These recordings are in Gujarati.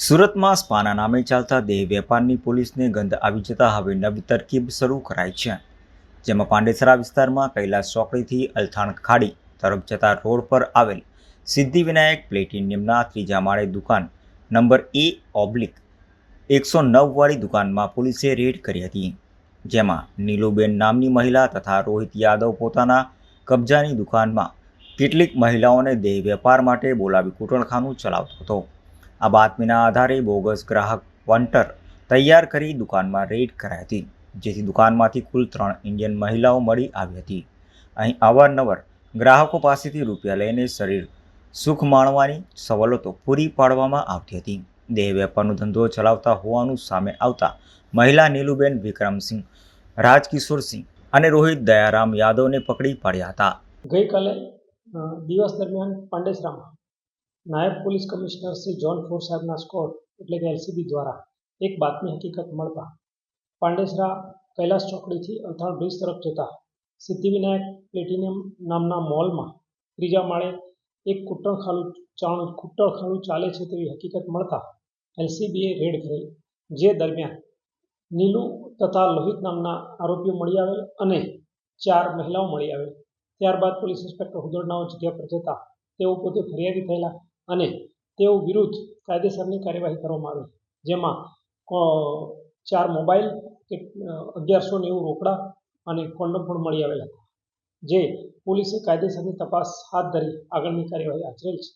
સુરતમાં સ્પાના નામે ચાલતા દેહ વેપારની પોલીસને ગંધ આવી જતા હવે નવી તરકીબ શરૂ કરાઈ છે. જેમાં પાંડેસરા વિસ્તારમાં કૈલાસ ચોકડીથી અલથાણ ખાડી તરફ જતા રોડ પર આવેલ સિદ્ધિવિનાયક પ્લેટિનિયમના ત્રીજા માળે દુકાન નંબર એ ઓબ્લિક એકસો નવવાળી દુકાનમાં પોલીસે રેડ કરી હતી. જેમાં નીલુબેન નામની મહિલા તથા રોહિત યાદવ પોતાના કબજાની દુકાનમાં કેટલીક મહિલાઓને દેહ વેપાર માટે બોલાવી કૂટણખાનું ચલાવતો હતો. આ બાતમીના આધારે બોગસ ગ્રાહક વન્ટર તૈયાર કરી દુકાનમાં રેડ કરાઈ હતી, જેથી દુકાનમાંથી કુલ ત્રણ ઇન્ડિયન મહિલાઓ મળી આવી હતી. અહીં અવારનવાર ગ્રાહકો પાસેથી રૂપિયા લઈને શરીર સુખ માણવાની સવલતો પૂરી પાડવામાં આવતી હતી. દેહ વેપારનો ધંધો ચલાવતા હોવાનું સામે આવતા મહિલા નીલુબેન વિક્રમસિંહ, રાજકિશોરસિંહ અને રોહિત દયારામ યાદવને પકડી પાડ્યા હતા. ગઈકાલે દિવસ દરમિયાન પાંડેસરામાં નાયબ police commissioner Shri zone four સાહેબના સ્કોડ એટલે કે એલસીબી દ્વારા એક બાતમી હકીકત મળતા પાંડેસરા કૈલાસ ચોકડીથી અલથાણ બ્રિજ તરફ જતા સિદ્ધિવિનાયક પ્લેટિનિયમ નામના મોલમાં ત્રીજા માળે એક કૂટણખાનું ચાણ કૂટણખાનું ચાલે છે તેવી હકીકત મળતા એલસીબીએ રેડ કરેલ, જે દરમિયાન નીલુ તથા લોહિત નામના આરોપીઓ મળી આવેલ અને ચાર મહિલાઓ મળી આવેલ. ત્યારબાદ પોલીસ ઇન્સ્પેક્ટર હુદરનાઓ જગ્યા પર જતા તેઓ પોતે ફરિયાદી થયેલા અને તેઓ વિરુદ્ધ કાયદેસરની કાર્યવાહી કરવામાં આવી. જેમાં ચાર મોબાઈલ, કે અગિયારસો નેવું રોકડા અને કોન્ડમ પણ મળી આવેલા. જે પોલીસે કાયદેસરની તપાસ હાથ ધરી આગળની કાર્યવાહી આચરેલ છે.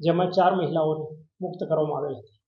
જેમાં ચાર મહિલાઓને મુક્ત કરવામાં આવેલ હતી.